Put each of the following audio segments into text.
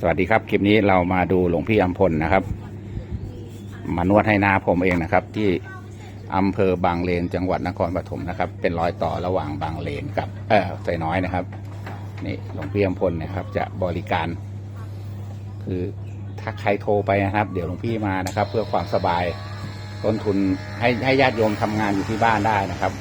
สวัสดีครับ คลิปนี้เรามาดูหลวงพี่อัมพลนะครับ มานวดให้นาผมเองนะครับ ที่อำเภอบางเลนจังหวัดนครปฐมนะครับ เป็นรอยต่อระหว่างบางเลนกับเออไซน้อยนะครับ นี่หลวงพี่อัมพลนะครับ จะบริการ คือถ้าใครโทรไปนะครับ เดี๋ยวหลวงพี่มานะครับ เพื่อความสบายต้นทุนให้ให้ญาติโยมทำงานอยู่ที่บ้านได้นะครับ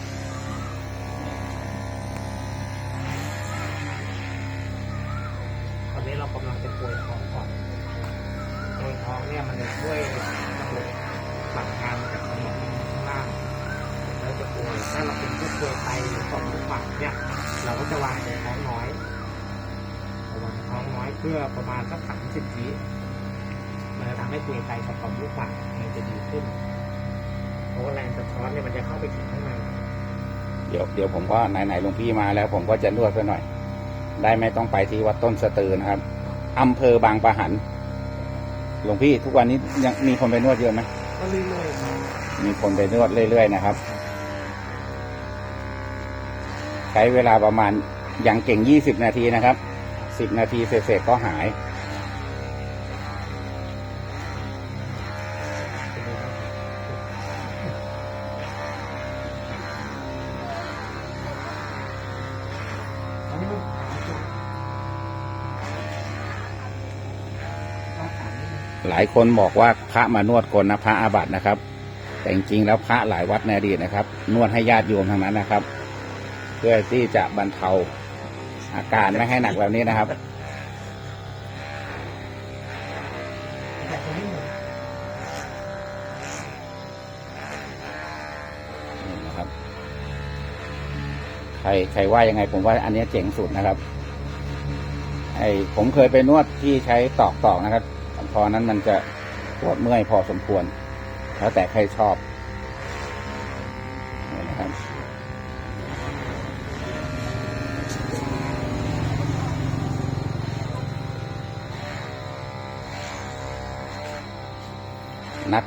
ถ้าเราเป็นผู้กลวยไตหรือต่อมลูกหมากเนี่ย เราก็จะวางในท้องน้อยระวางในท้องน้อยเพื่อประมาณสักสามสิบวิมันจะทำให้กลวยไตกับต่อมลูกหมากมันจะดีขึ้น เพราะว่าแรงสะท้อนเนี่ยมันจะเข้าไปถึงข้างในเดี๋ยวเดี๋ยวผมก็ไหนๆหลวงพี่มาแล้ว ผมก็จะนวดไปหน่อย ได้ไม่ต้องไปที่วัดต้นสะตือนะครับอำเภอบางปะหันหลวงพี่ทุกวันนี้ยังมีคนไปนวดเยอะไหมก็เรื่อยๆครับมีคนไปนวดเรื่อย ๆ นะครับ ช้เวลาประมาณอย่างเก่ง 20 นาทีนะครับ 10 นาทีเสร็จๆก็หาย หลายคนบอกว่าพระมานวดคนนะพระอาบัตินะครับ แต่จริงๆแล้วพระหลายวัดในอดีตนะครับ นวดให้ญาติโยมทั้งนั้นนะครับ เพื่อที่จะบรรเทาอาการไม่ให้หนักแบบนี้นะครับนี่นะครับ ใครใครว่ายังไงผมว่าอันนี้เจ๋งสุดนะครับ ไอผมเคยไปนวดที่ใช้ตอกตอกนะครับ พอนั้นมันจะปวดเมื่อยพอสมควร แล้วแต่ใครชอบ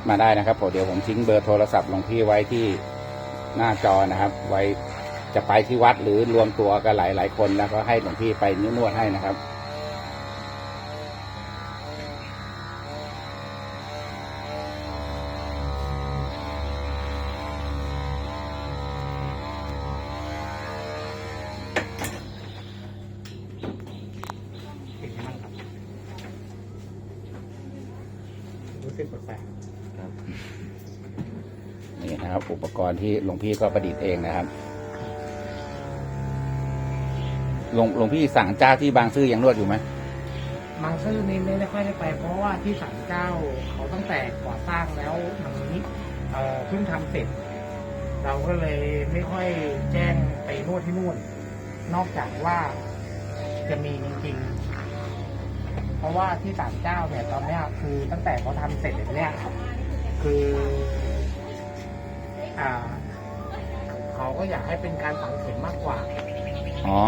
มาได้นะครับผมเดี๋ยวผมทิ้งเบอร์โทรศัพท์หลวงพี่ไว้ที่หน้าจอนะครับ ไว้จะไปที่วัดหรือรวมตัวกันหลายหลายคนแล้วก็ให้หลวงพี่ไปนวดให้นะครับเป็นยังไงครับรู้สึกแปลก นะครับอุปกรณ์ที่หลวงพี่ก็ประดิษฐ์เองนะครับหลวงหลวงพี่สั่งเจ้าที่บางซื่อยังนวดอยู่ไหมบางซื่อนี่ไม่ได้ค่อยได้ไป เพราะว่าที่ศาลเจ้าเขาตั้งแต่ก่อสร้างแล้วมันนี้เพิ่งทำเสร็จ เราก็เลยไม่ค่อยแจ้งไปนวดที่นู่น นอกจากว่าจะมีจริงๆเพราะว่าที่ศาลเจ้าเนี่ยตอนนี้คือตั้งแต่เขาทำเสร็จเนี่ยคือ อ่าเขาก็อยากให้เป็นการฝังเข็มมากกว่า อ๋อ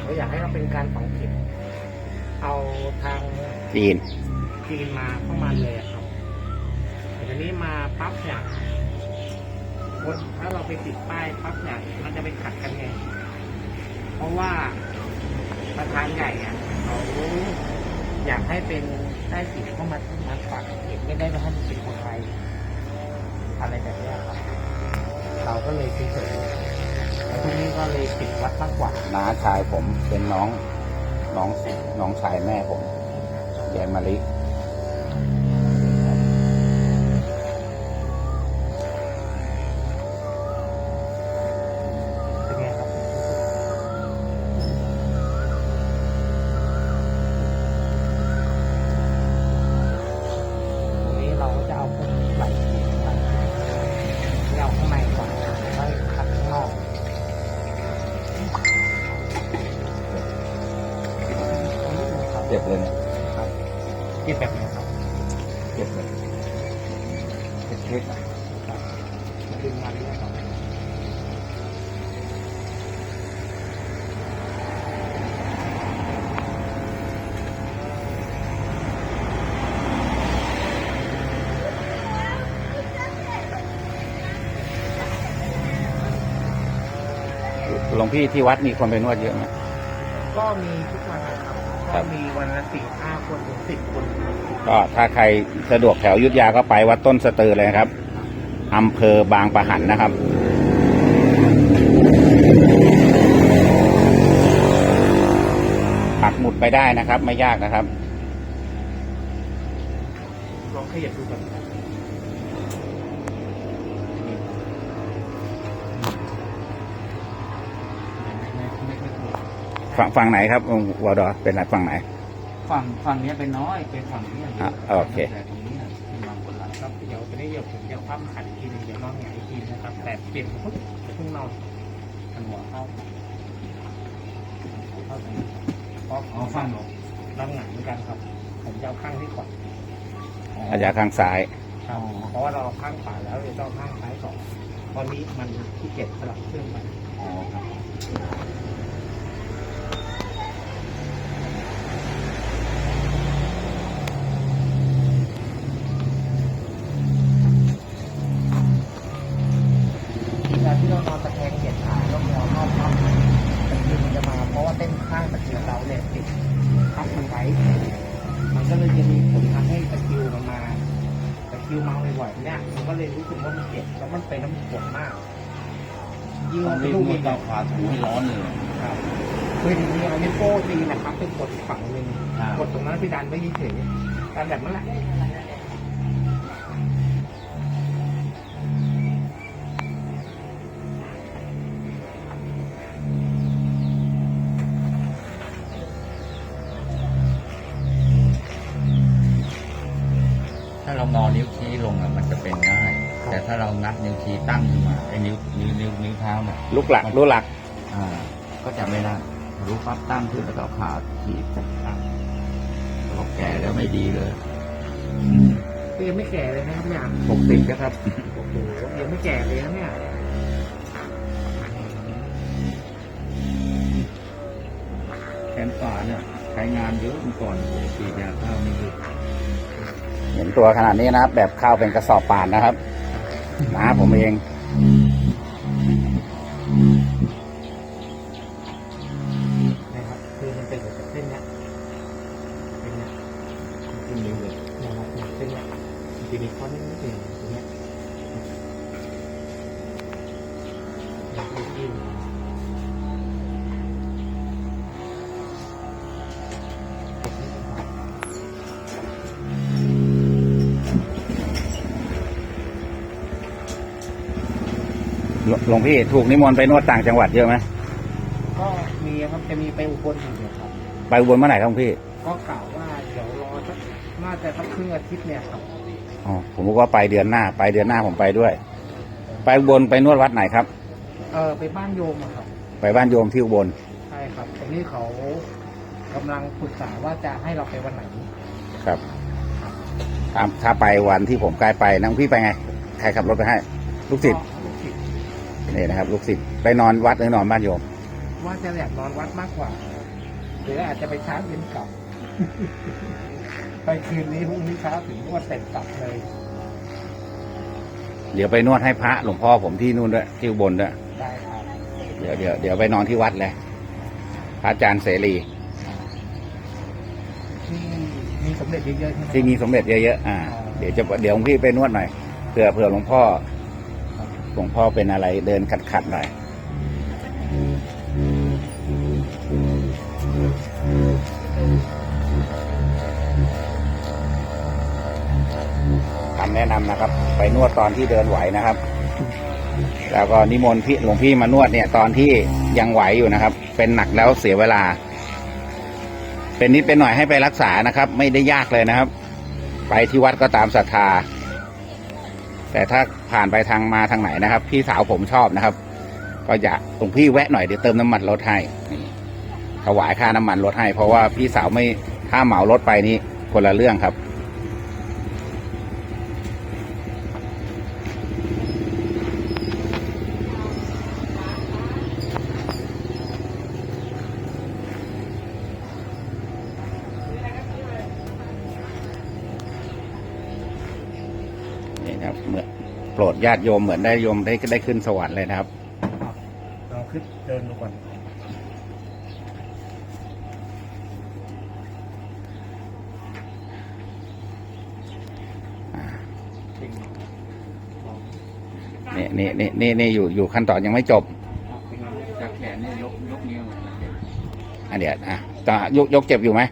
เขาอยากให้เราเป็นการฝังเข็มเอาทางจีนจีนมาเข้ามาเลยอะครับแต่ทีนี้มาปั๊บเนี่ยคนถ้าเราไปติดป้ายปั๊บเนี่ยมันจะไปขัดกันไง เพราะว่าประธานใหญ่อะเขาอยากให้เป็นได้สีเข้ามามาฝังเข็มไม่ได้ให้มันเป็นคนไทยอะไรแบบเนี้ยครับ เราก็เลยเฉยๆแล้วทีนี้ก็เลยติดวัดมากกว่าน้าชายผมเป็นน้อง น้องน้องชายแม่ผมยายมาลิ จ็บเลยนะเก็บแบบไหนครับเจ็บเลยเจ็บเล็กมาดึงมาเรื่อยๆครับหลวงพี่ที่วัดมีคนไปนวดเยอะไหมก็มีทุกวันนะครับ ครับ มีวันละสี่ห้าคนถึงสิบคน ก็ถ้าใครสะดวกแถวอยุทธยาก็ไปวัดต้นสะตือเลยนะครับอำเภอบางปะหันนะครับปักหมุดไปได้นะครับ ไม่ยากนะครับลองขยับดูก่อน ฝั่งฝั่งไหนครับองค์วอดอเป็นไหนฝั่งไหน ฝั่งฝั่งเนี้ยเป็นน้อยเป็นฝั่งนี้อะโอเคแต่ตรงนี้น่ะที่วางบนหลังครับเดี๋ยวจะได้เดี๋ยวผมจะคว่ำขันอีกทีหนึงเดี๋ยวนอนหงายอีกทีนะครับแต่เปลี่ยนปุ๊บเพิ่งนอนมันหัวเข้าเข้าตรงนี้เพราะอ๋อฝั่งนอนหงายเหมือนกันครับ ผมจะเอาข้างที่ขวาอาจจะข้างซ้ายครับเพราะว่าเราเอาข้างขวาแล้วเดี๋ยวต้องข้างซ้ายก่อนตอนนี้มันที่เก็บสลับเครื่องไป คริวมาบ่อยๆเนี่ยมันก็เลยรู้สึกว่ามันเจ็บแล้วมันเป็นน้ำปวดมากยิ่งต้อเรางไปรีบลูกนวอีดกดาวขาถูให้ร้อนเลยครับคือจริงๆเอานิ้วโป้งตีนะครับเป็นกดอีกฝั่งหนึ่งครับกดตรงนั้นไปดันไว้เฉยๆดันแบบนั้นแหละ เรางัดนิ้วชี้ตั้งขึ้นมาไอ้นิ้วนิ้วนิ้วนิ้วเท้าเนี่ยลูกหลักลูกหลัก อ่า ก็จะไม่ได้รู้ปั๊บตั้งขึ้นแล้วก็เอาขาถีบครับเราแก่แล้วไม่ดีเลยก็ยังไม่แก่เลยนะครับเนี่ยหกสิบนะครับโอ้โหยังไม่แก่เลยนะเนี่ยแขนขวาเนี่ยใช้งานเยอะเมื่อก่อนฉีดยาข้าวไม่หยุดเห็นตัวขนาดนี้นะครับ แบบข้าวเป็นกระสอบป่านนะครับ มาผมเอง นะครับคือมันเป็นแบบเส้นเนี้ยเป็นเนี้ยขึ้นนิ้วเลยนะครับเนี่ยเส้นเนี้ยมันจะมีข้อนี้นิดนึงตรงเนี้ยแล้วก็ยื่ หลหลวงพี่ถูกนิมนต์ไปนวดต่างจังหวัดเยอะไหมก็มีครับจะมีไปอุบลอยู่เนี่ยครับ ไปอุบลเมื่อไหร่ครับหลวงพี่ก็กล่าวว่าเดี๋ยวรอสักน่าจะสักครึ่งอาทิตย์เนี่ยครับอ๋อผมบอกว่าไปเดือนหน้า ไปเดือนหน้าผมไปด้วย ไปอุบลไปนวดวัดไหนครับ เออไปบ้านโยมอะครับ ไปบ้านโยมที่อุบลใช่ครับตรงนี้เขากำลังปรึกษาว่าจะให้เราไปวันไหนครับถ้าถ้าไปวันที่ผมใกล้ไปนะหลวงพี่ไปไงใครขับรถไปให้ ลูกศิษย์ก็ลูกศิษย์ นี่นะครับลูกศิษย์ไปนอนวัดหรือนอนบ้านโยม ว่าจะอยากนอนวัดมากกว่า หรืออาจจะไปเช้าเย็นกลับ ไปคืนนี้พรุ่งนี้เช้าถึงนวดเสร็จกลับเลยเดี๋ยวไปนวดให้พระหลวงพ่อผมที่นู่นด้วยที่อุบลด้วยได้ครับเดี๋ยวเดี๋ยวเดี๋ยวไปนอนที่วัดเลยพระอาจารย์เสรี ที่มีสมเด็จเยอะๆใช่ไหมที่มีสมเด็จเยอะๆอ่า เดี๋ยวจะเดี๋ยวหลวงพี่ไปนวดหน่อยเผื่อเผื่อหลวงพ่อ หลวงพ่อเป็นอะไรเดินขัดขัดๆหน่อยคำแนะนำนะครับ ไปนวดตอนที่เดินไหวนะครับ แล้วก็นิมนต์พี่หลวงพี่มานวดเนี่ย ตอนที่ยังไหวอยู่นะครับ เป็นหนักแล้วเสียเวลา เป็นนิดเป็นหน่อยให้ไปรักษานะครับ ไม่ได้ยากเลยนะครับ ไปที่วัดก็ตามศรัทธา แต่ถ้าผ่านไปทางมาทางไหนนะครับ พี่สาวผมชอบนะครับ ก็อยากตรงพี่แวะหน่อยเดี๋ยวเติมน้ำมันรถให้นี่ถวายค่าน้ำมันรถให้ เพราะว่าพี่สาวไม่ถ้าเหมารถไปนี่คนละเรื่องครับ ญาติโยมเหมือนได้โยมได้ได้ขึ้นสวรรค์เลยนะครับเราขึ้นเดินดูก่อนนี่นี่นี่นี่นี่อยู่อยู่ขั้นตอนยังไม่จบจากแขนเนี่ยยกยกนิ้วอันเดียดอะตายกยกเจ็บอยู่ไหม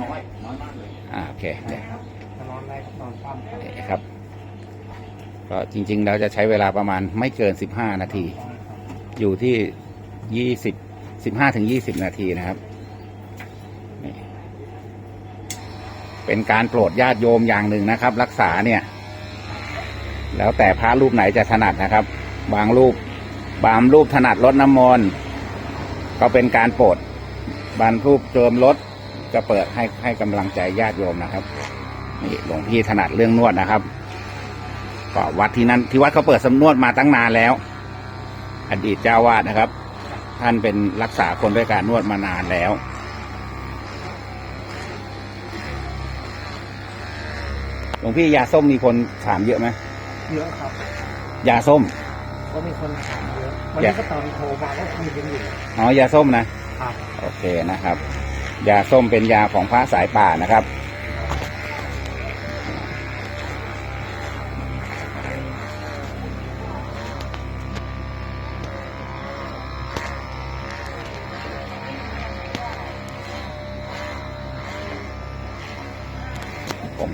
น้อยน้อยมากเลยอ่าโอเคเดี๋ยว ก็จริงๆเราจะใช้เวลาประมาณไม่เกินสิบห้านาที อยู่ที่ยี่สิบสิบห้าถึงยี่สิบนาทีนะครับ เป็นการโปรดญาติโยมอย่างหนึ่งนะครับ รักษาเนี่ย แล้วแต่พระรูปไหนจะถนัดนะครับ บางรูปบางรูปถนัดลดน้ำมนต์ก็เป็นการโปรดบางรูปเจิมรถจะเปิดให้ให้กำลังใจญาติโยมนะครับนี่หลวงพี่ถนัดเรื่องนวดนะครับ ก็วัดที่นั้นที่วัดเขาเปิดสำนวดมาตั้งนานแล้ว อดีตเจ้าวาดนะครับ ท่านเป็นรักษาคนด้วยการนวดมานานแล้วหลวงพี่ยาส้มมีคนถามเยอะไหมเยอะครับ ยาส้มก็มีคนถามเยอะวันนี้ก็ตอนโทรมาก็คุยกันอยู่อ๋อยาส้มนะครับ โอเคนะครับ ยาส้มเป็นยาของพระสายป่านะครับ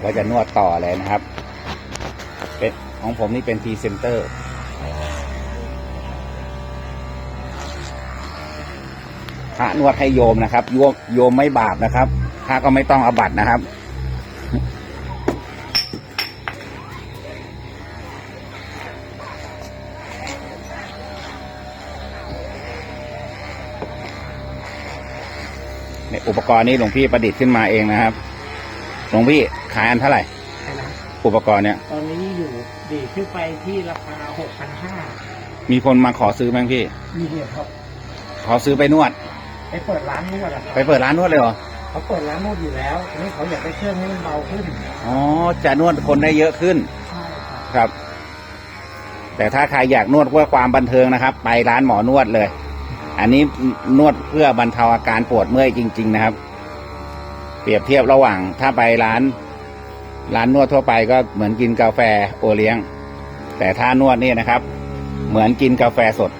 ก็จะนวดต่อเลยนะครับ เป็นของผมนี่เป็นพรีเซนเตอร์พระนวดให้โยมนะครับ โยมโยมไม่บาปนะครับพระก็ไม่ต้องอบัตนะครับเนี่ยอุปกรณ์นี้หลวงพี่ประดิษฐ์ขึ้นมาเองนะครับ หลวงพี่ขายอันเท่าไหร่ ใช่นะอุปกรณ์เนี่ย ตอนนี้อยู่ดีขึ้นไปที่ราคาหกพันห้ามีคนมาขอซื้อไหมพี่ มีเหตุครับ ขอซื้อไปนวด ไปเปิดร้านนวดอะครับไปเปิดร้านนวดเลยเหรอ เขาเปิดร้านนวดอยู่แล้วทีนี้เขาอยากได้เครื่องให้มันเบาขึ้นอ๋อ จะนวดคนได้เยอะขึ้น ใช่ครับครับ แต่ถ้าใครอยากนวดเพื่อความบันเทิงนะครับ ไปร้านหมอนวดเลย อันนี้นวดเพื่อบรรเทาอาการปวดเมื่อยจริง ๆ นะครับ เปรียบเทียบระหว่างถ้าไปร้าน ร้านนวดทั่วไปก็เหมือนกินกาแฟโอเลี้ยง แต่ถ้านวดนี่นะครับ เหมือนกินกาแฟสด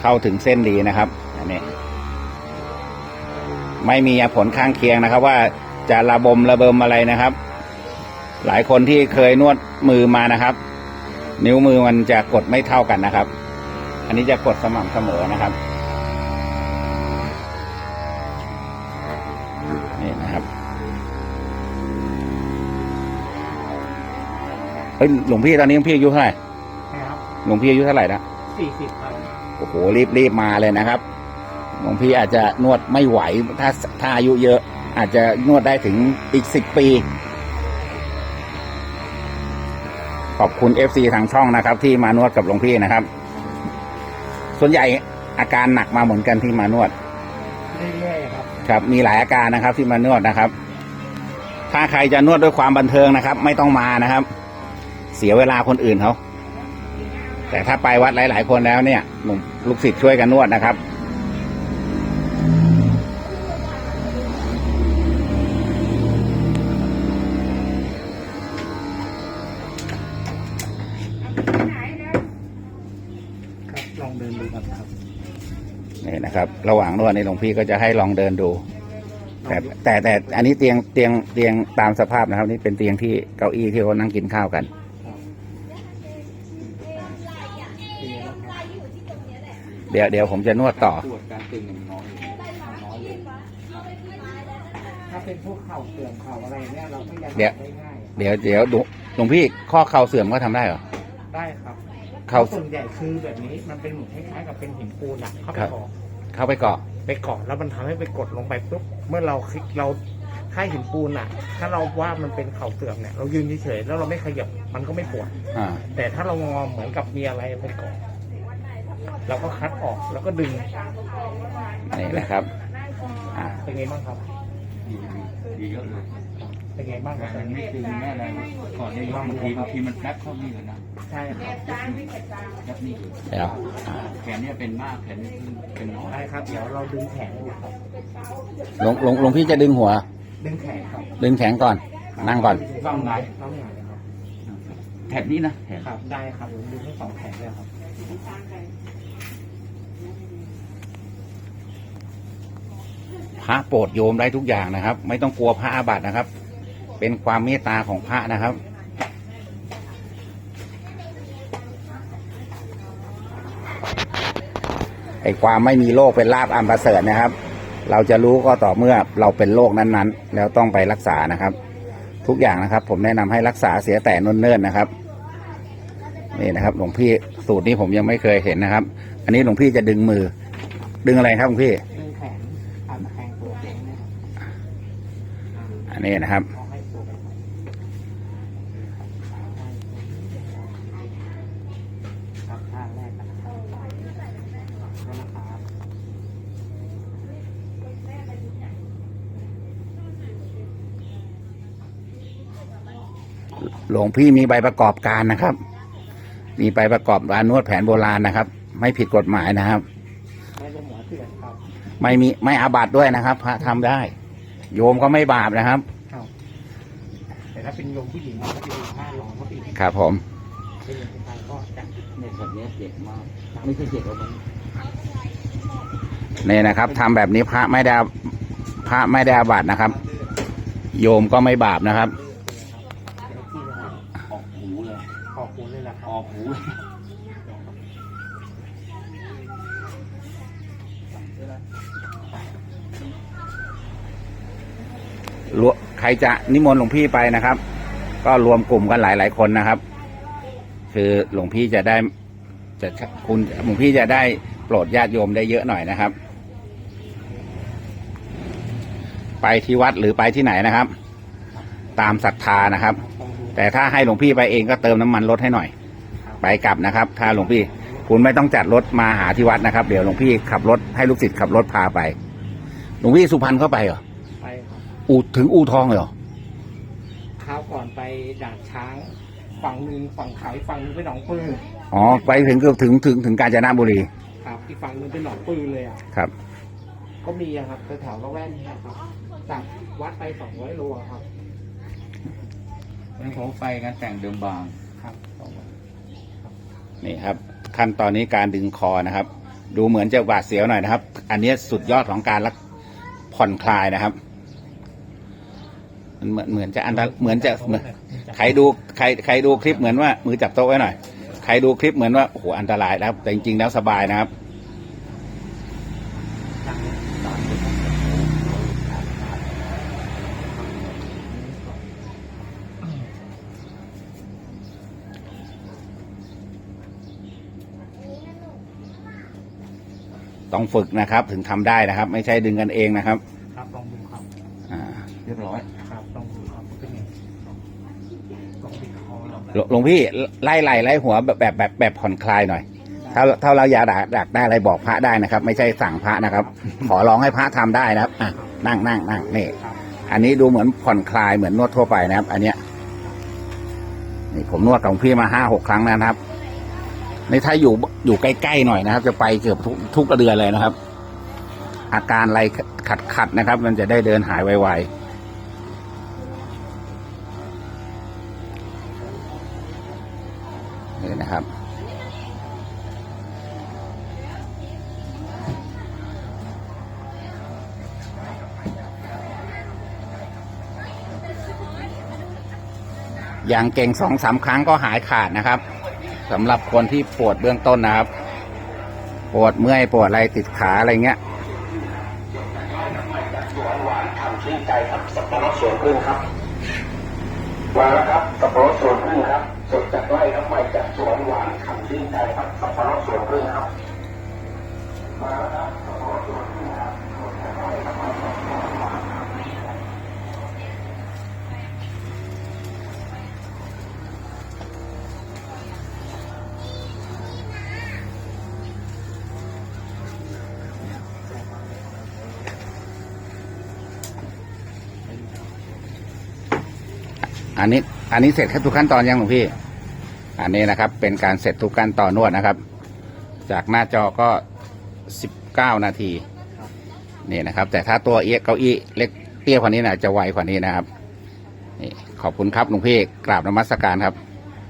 เข้าถึงเส้นดีนะครับอันนี้ไม่มีผลข้างเคียงนะครับ ว่าจะระบมระเบิมอะไรนะครับ หลายคนที่เคยนวดมือมานะครับ นิ้วมือมันจะกดไม่เท่ากันนะครับ อันนี้จะกดสม่ำเสมอนะครับ เฮ้ยหลวงพี่ตอนนี้หลวงพี่อายุเท่าไหร่นะครับหลวงพี่อายุเท่าไหร่นะสี่สิบครับโอ้โหรีบรีบมาเลยนะครับหลวงพี่อาจจะนวดไม่ไหวถ้าถ้าอายุเยอะ อาจจะนวดได้ถึงอีกสิบปี ขอบคุณ FC ทางช่องนะครับ ที่มานวดกับหลวงพี่นะครับ ส่วนใหญ่อาการหนักมาเหมือนกันที่มานวดเรื่อยๆครับครับ มีหลายอาการนะครับที่มานวดนะครับ ถ้าใครจะนวดด้วยความบันเทิงนะครับ ไม่ต้องมานะครับ เสียเวลาคนอื่นเขาแต่ถ้าไปวัดหลาย ๆ คนแล้วเนี่ยหนุ่มลูกศิษย์ช่วยกันนวดนะครับครับลองเดินดูก่อนครับนี่นะครับ ระหว่างนวดในหลวงพี่ก็จะให้ลองเดินดู แต่แต่แต่อันนี้เตียงเตียงเตียงตามสภาพนะครับ นี่เป็นเตียงที่เก้าอี้ที่เขานั่งกินข้าวกัน เดี๋ยวเดี๋ยวผมจะนวดต่อตรวจการตึงมันน้อยน้อยเลยถ้าเป็นพวกเข่าเสื่อมเข่าอะไรเนี่ยเราก็ยังเดี๋ยว ได้ง่ายเดี๋ยวเดี๋ยวดูหลวงพี่ข้อเข่าเสื่อมก็ทำได้เหรอ ได้ครับเข่า ส่วนใหญ่คือแบบนี้มันเป็นเหมือนคล้ายๆกับเป็นหินปูนอะเข้าไปครับ เกาะเข้าไปเกาะ ไปเกาะแล้วมันทำให้ไปกดลงไปปุ๊บเมื่อเราคลิกเราถ้าหินปูนอะถ้าเราว่ามันเป็นเข่าเสื่อมเนี่ยเรายืนเฉยๆแล้วเราไม่ขยับมันก็ไม่ปวด อ่า แต่ถ้าเรางอเหมือนกับมีอะไรไปเกาะ เราก็คัดออกแล้วก็ดึงนี่นะครับอ่าเป็นไงบ้างครับ ดีดีเยอะเลยเป็นไงบ้างคแต่รับมันไม่ตึงแน่เลยก่อนเนี่ยบางทีบางทีมันแป๊บเข้านี่เลยนะใช่ครับแป๊บนี่เลยเดี๋ยวอ่าแขนเนี่ยเป็นมากแขนนี่เป็นน้อยได้ครับ เดี๋ยวเราดึงแขนดูครับหลวงหลวงหลวงพี่จะดึงหัว ดึงแขนครับ ดึงแขนก่อน นั่งก่อนฟังไหนต้องอย่างไรครับแถบนี้นะแถบครับได้ครับผมดูทั้งสองแผงเลยครับ พระโปรดโยมได้ทุกอย่างนะครับ ไม่ต้องกลัวพระอาบัตินะครับ เป็นความเมตตาของพระนะครับไอ้ความไม่มีโรคเป็นลาบอันประเสริฐนะครับ เราจะรู้ก็ต่อเมื่อเราเป็นโรคนั้นๆ แล้วต้องไปรักษานะครับ ทุกอย่างนะครับ ผมแนะนำให้รักษาเสียแต่นนเนิ่นนะครับนี่นะครับหลวงพี่สูตรนี้ผมยังไม่เคยเห็นนะครับ อันนี้หลวงพี่จะดึงมือ ดึงอะไรครับหลวงพี่ ดึงแขนอัดแขนตัวเองนะครับ อันนี้นะครับ หลวงพี่มีใบประกอบการนะครับ มีใบประกอบการนวดแผนโบราณนะครับ ไม่ผิดกฎหมายนะครับ ไม่มีไม่อาบัตด้วยนะครับ พระทำได้ โยมก็ไม่บาปนะครับครับ แต่ถ้าเป็นโยมผู้หญิงก็จะเป็นห้าร้อยก็ปีกครับผม เป็นโยมผู้ชายก็จะเนี่ยแบบเนี้ยเจ็บมาก ไม่ใช่เจ็บแล้วมันนี่นะครับทำแบบนี้พระไม่ได้พระไม่ได้อาบัตินะครับ โยมก็ไม่บาปนะครับเดี๋ยวที่จะออกหูเลยขอบคุณเลยล่ะคอรับอกหูเลย ใครจะนิมนต์หลวงพี่ไปนะครับ ก็รวมกลุ่มกันหลาย ๆ คนนะครับ คือหลวงพี่จะได้จะคุณหลวงพี่จะได้โปรดญาติโยมได้เยอะหน่อยนะครับ ไปที่วัดหรือไปที่ไหนนะครับ ตามศรัทธานะครับ แต่ถ้าให้หลวงพี่ไปเองก็เติมน้ำมันรถให้หน่อย ไปกลับนะครับ ถ้าหลวงพี่คุณไม่ต้องจัดรถมาหาที่วัดนะครับ เดี๋ยวหลวงพี่ขับรถให้ลูกศิษย์ขับรถพาไป หลวงพี่สุพรรณเข้าไปเหรอ อูถึงอูทองเลยเหรอเท้าวก่อนไปด่านช้าง ฝั่งหนึ่งฝั่งเขาอีกฝั่งหนึงเป็นหนองปืนอ๋อไปถึงเกือบถึงถึงถึงกาญจนบุรีครับอีกฝั่งหนึงเป็นหนองปืนเลยอะครับก็มีอะครับแถวๆละแว่นนี้ครับจากวัดไปสองร้อยโลอะครับมันเขาไปงานแต่งเดิมบางครับนี่ครับ ขั้นตอนนี้การดึงคอนะครับ ดูเหมือนจะหวาดเสียวหน่อยนะครับ อันนี้สุดยอดของการรักผ่อนคลายนะครับ มันเหมือนเหมือนจะอันตรเหมือนจะเหมือนใครดูใครใครดูคลิปเหมือนว่า มือจับโต๊ะไว้หน่อย ใครดูคลิปเหมือนว่าโอ้โหอันตรายนะครับ แต่จริงๆแล้วสบายนะครับต้องฝึกนะครับ ถึงทำได้นะครับ ไม่ใช่ดึงกันเองนะครับ ครับลองดูครับอ่าเรียบร้อย ครับลองดูครับว่าเป็นไงต้องปิดคอเรา หลวหลวงพี่ไล่ไหลไล่หัวแบบแบบแบบแบบผ่อนคลายหน่อย ถ้าถ้าเราอยากดักดักได้อะไรบอกพระได้นะครับ ไม่ใช่สั่งพระนะครับ ขอร้องให้พระทำได้นะครับอะนั่งนั่งนั่งนี่ อันนี้ดูเหมือนผ่อนคลายเหมือนนวดทั่วไปนะครับ อันเนี้ยนี่ผมนวดกับหลวงพี่มาห้าหกครั้งแล้วนะครับในถ้าอยู่อยู่ใกล้ๆหน่อยนะครับ จะไปเกือบทุกทุกเดือนเลยนะครับ อาการอะไรขัดขัดนะครับ มันจะได้เดินหายไวๆ นี่นะครับ อย่างเก่งสองสามครั้งก็หายขาดนะครับสำหรับคนที่ปวดเบื้องต้นนะครับ ปวดเมื่อยปวดอะไรติดขาอะไรเงี้ยมาแล้วครับสับปะรดสวนพึ่งครับ สดจากไร่ครับมาจากสวนหวานคำชื่นใจครับสับปะรดสวนพึ่งครับ มาแล้วครับสับปะรดสวนพึ่งครับสดจากไร่ครับมาจากสวนหวานคำชื่นใจครับอันนี้ อันนี้เสร็จครับทุกขั้นตอนยังหลวงพี่ อันนี้นะครับ เป็นการเสร็จทุกขั้นตอนนวดนะครับ จากหน้าจอก็สิบเก้านาทีนี่นะครับ แต่ถ้าตัวเอียเก้าอี้เล็กเตี้ยกว่านี้นะจะไวกว่านี้นะครับนี่ขอบคุณครับหลวงพี่กราบนมัสการครับ